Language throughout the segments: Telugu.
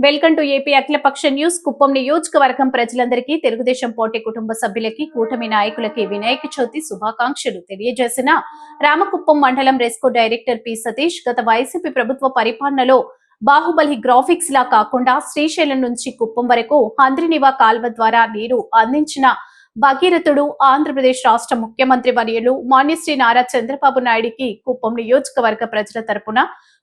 Welcome to AP Akhilapaksha news. Kuppam నియోజకవర్గం ప్రజలందరికీ తెలుగుదేశం పార్టీ కుటుంబ సభ్యులకి కూటమి నాయకులకి వినాయక చవితి శుభాకాంక్షలు తెలియజేసిన రామకుప్పం మండలం రెస్కో డైరెక్టర్ పి సతీష్ గత వైసీపీ ప్రభుత్వ పరిపాలనలో బాహుబలి గ్రాఫిక్స్ లా కాకుండా శ్రీశైలం నుంచి కుప్పం వరకు హంద్రినివా కాల్వ ద్వారా నీరు అందించిన భగీరథుడు ఆంధ్రప్రదేశ్ రాష్ట్ర ముఖ్యమంత్రి వర్యులు మాన్యశ్రీ నారా చంద్రబాబు నాయుడికి కుప్పం నియోజకవర్గ ప్రజల తరపున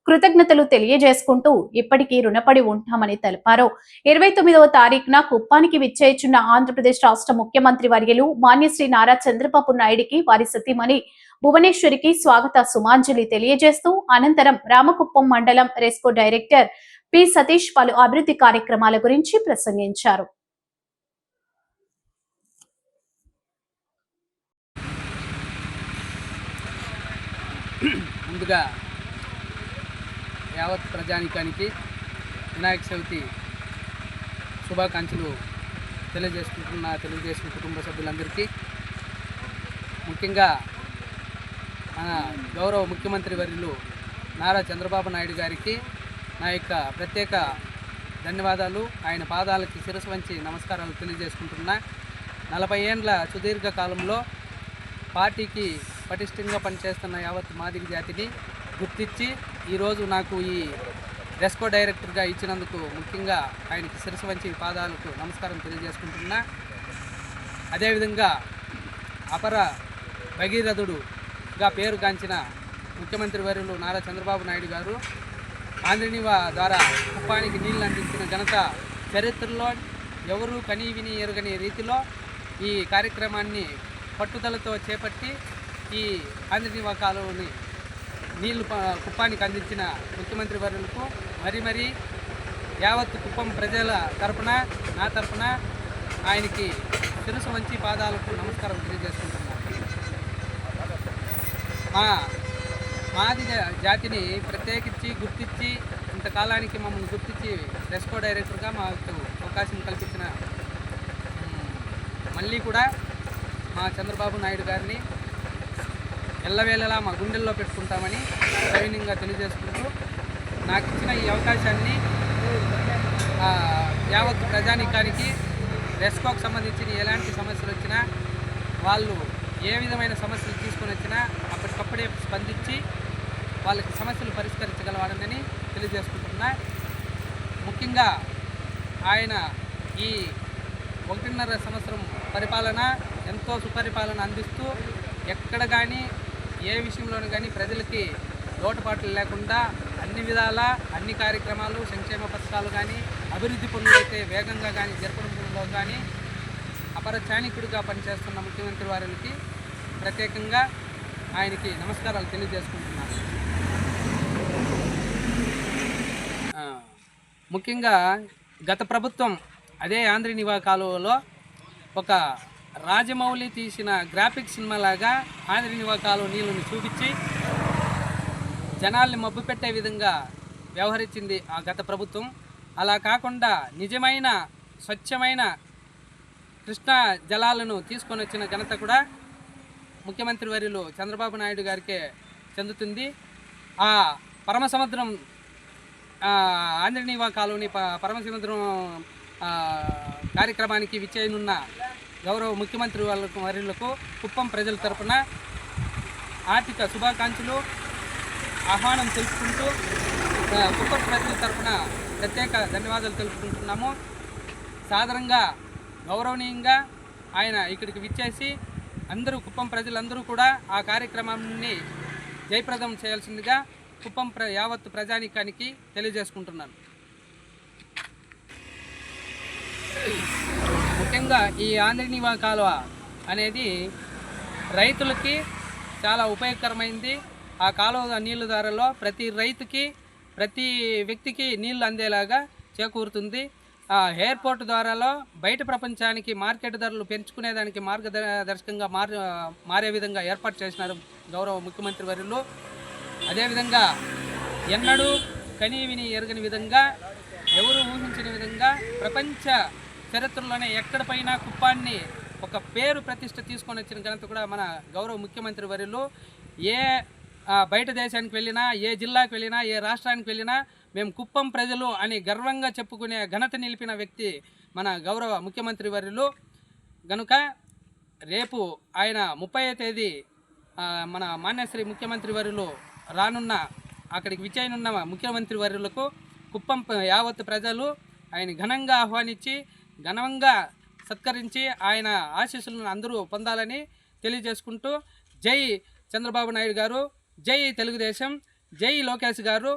కృతజ్ఞతలు తెలియజేసుకుంటూ ఇప్పటికీ రుణపడి ఉంటామని తెలిపారు. ఇరవై తొమ్మిదవ తారీఖున కుప్పానికి విచ్చేయుచున్న ఆంధ్రప్రదేశ్ రాష్ట్ర ముఖ్యమంత్రి వర్యులు మాన్యశ్రీ నారా చంద్రబాబు నాయుడికి వారి సతీమణి భువనేశ్వరికి స్వాగత సుమాంజలి తెలియజేస్తూ అనంతరం రామకుప్పం మండలం రెస్కో డైరెక్టర్ పి సతీష్ పలు అభివృద్ధి కార్యక్రమాల గురించి ప్రసంగించారు. ముందుగా యావత్ ప్రజానికానికి వినాయక చవితి శుభాకాంక్షలు తెలియజేసుకుంటున్న తెలుగుదేశం కుటుంబ సభ్యులందరికీ. ముఖ్యంగా మన గౌరవ ముఖ్యమంత్రి వర్యులు నారా చంద్రబాబు నాయుడు గారికి నా యొక్క ప్రత్యేక ధన్యవాదాలు. ఆయన పాదాలకి శిరసు వంచి నమస్కారాలు తెలియజేసుకుంటున్నా. నలభై ఏండ్ల సుదీర్ఘ కాలంలో పార్టీకి పటిష్టంగా పనిచేస్తున్న యావత్ మాదిరి జాతిని గుర్తించి ఈరోజు నాకు ఈ రెస్కో డైరెక్టర్గా ఇచ్చినందుకు ముఖ్యంగా ఆయనకి శిరస్సు వంచి పాదాలకు నమస్కారం తెలియజేసుకుంటున్నా. అదేవిధంగా అపర భగీరథుడుగా పేరుగాంచిన ముఖ్యమంత్రి వర్యులు నారా చంద్రబాబు నాయుడు గారు ఆంధ్రనివ ద్వారా కుప్పానికి నీళ్ళు అందించిన ఘనత చరిత్రలో ఎవరు కనీ విని ఎరుగని రీతిలో ఈ కార్యక్రమాన్ని పట్టుదలతో చేపట్టి ఈ ఆంధ్రనివ కాలువని నీళ్ళు కుప్పానికి అందించిన ముఖ్యమంత్రి వర్యులకు మరి మరి యావత్ కుప్పం ప్రజల తరపున నా తరపున ఆయనకి తెలుసు మంచి పాదాలకు నమస్కారం తెలియజేసుకుంటున్నాను. మా మాది జాతిని ప్రత్యేకించి గుర్తించి ఇంతకాలానికి మమ్మల్ని గుర్తించి రెస్కో డైరెక్టర్గా మాకు అవకాశం కల్పించిన మళ్ళీ కూడా మా చంద్రబాబు నాయుడు గారిని ఎల్లవేళలా మా గుండెల్లో పెట్టుకుంటామని సవినీయంగా తెలియజేసుకుంటూ నాకు ఇచ్చిన ఈ అవకాశాన్ని యావత్ ప్రజానికానికి రెస్కోకు సంబంధించిన ఎలాంటి సమస్యలు వచ్చినా వాళ్ళు ఏ విధమైన సమస్యలు తీసుకొని వచ్చినా అప్పటికప్పుడే స్పందించి వాళ్ళకి సమస్యలు పరిష్కరించగలవాడని తెలియజేసుకుంటున్నా. ముఖ్యంగా ఆయన ఈ ఒకటిన్నర సంవత్సరం పరిపాలన ఎంతో సుపరిపాలన అందిస్తూ ఎక్కడ కానీ ఏ విషయంలోనూ కానీ ప్రజలకి లోటుపాట్లు లేకుండా అన్ని విధాల అన్ని కార్యక్రమాలు సంక్షేమ పథకాలు కానీ అభివృద్ధి పనులు అయితే వేగంగా కానీ జరపడంలో కానీ అపర చాణికుడిగా పనిచేస్తున్న ముఖ్యమంత్రి వారికి ప్రత్యేకంగా ఆయనకి నమస్కారాలు తెలియజేసుకుంటున్నాను. ముఖ్యంగా గత ప్రభుత్వం అదే ఆంధ్రనివా కాలువలో ఒక రాజమౌళి తీసిన గ్రాఫిక్ సినిమా లాగా ఆంధ్రనివా నీళ్ళని చూపించి జనాల్ని మబ్బు పెట్టే విధంగా వ్యవహరించింది ఆ గత ప్రభుత్వం. అలా కాకుండా నిజమైన స్వచ్ఛమైన కృష్ణా జలాలను తీసుకొని వచ్చిన ఘనత కూడా ముఖ్యమంత్రి వర్యులు చంద్రబాబు నాయుడు గారికే చెందుతుంది. ఆ పరమసముద్రం ఆంధ్రనీవా కాలనీ పరమసముద్రం కార్యక్రమానికి విచ్చేయనున్న గౌరవ ముఖ్యమంత్రి వాళ్ళకు వర్యులకు కుప్పం ప్రజల తరపున ఆర్థిక శుభాకాంక్షలు. ఆహ్వానం తెలుపుకుంటూ కుప్పం ప్రజల తరపున ప్రత్యేక ధన్యవాదాలు తెలుపుకుంటున్నాము. సాధారణంగా గౌరవనీయంగా ఆయన ఇక్కడికి విచ్చేసి అందరూ కుప్పం ప్రజలందరూ కూడా ఆ కార్యక్రమాన్ని జయప్రదం చేయాల్సిందిగా కుప్పం ప్ర యావత్ ప్రజానీకానికి తెలియజేసుకుంటున్నాను. ముఖ్యంగా ఈ ఆంధ్రనివా కాలువ అనేది రైతులకి చాలా ఉపయోగకరమైంది. ఆ కాలువ నీళ్ళ ద్వారాలో ప్రతి రైతుకి ప్రతి వ్యక్తికి నీళ్ళు అందేలాగా చేకూరుతుంది. ఆ ఎయిర్పోర్ట్ ద్వారాలో బయట ప్రపంచానికి మార్కెట్ ధరలు పెంచుకునేదానికి మార్గదర్శకంగా మార్ మారే విధంగా ఏర్పాటు చేసినారు గౌరవ ముఖ్యమంత్రి వర్యులు. అదేవిధంగా ఎన్నడూ కనీ విని ఎరగని విధంగా ఎవరు ఊహించిన విధంగా ప్రపంచ చరిత్రలోనే ఎక్కడిపైనా కుప్పాన్ని ఒక పేరు ప్రతిష్ట తీసుకొని వచ్చిన ఘనత కూడా మన గౌరవ ముఖ్యమంత్రి వర్యులు. ఏ బయట దేశానికి వెళ్ళినా ఏ జిల్లాకు వెళ్ళినా ఏ రాష్ట్రానికి వెళ్ళినా మేము కుప్పం ప్రజలు అని గర్వంగా చెప్పుకునే ఘనత నిలిపిన వ్యక్తి మన గౌరవ ముఖ్యమంత్రి వర్యులు. గనుక రేపు ఆయన ముప్పై తేదీ మన మాన్యశ్రీ ముఖ్యమంత్రి వర్యులు రానున్న అక్కడికి విచయనున్న ముఖ్యమంత్రి వర్యులకు కుప్పం యావత్ ప్రజలు ఆయన ఘనంగా ఆహ్వానించి ఘనంగా సత్కరించి ఆయన ఆశీస్సులను అందరూ పొందాలని తెలియజేసుకుంటూ జై చంద్రబాబు నాయుడు గారు జై తెలుగుదేశం జై లోకేష్ గారు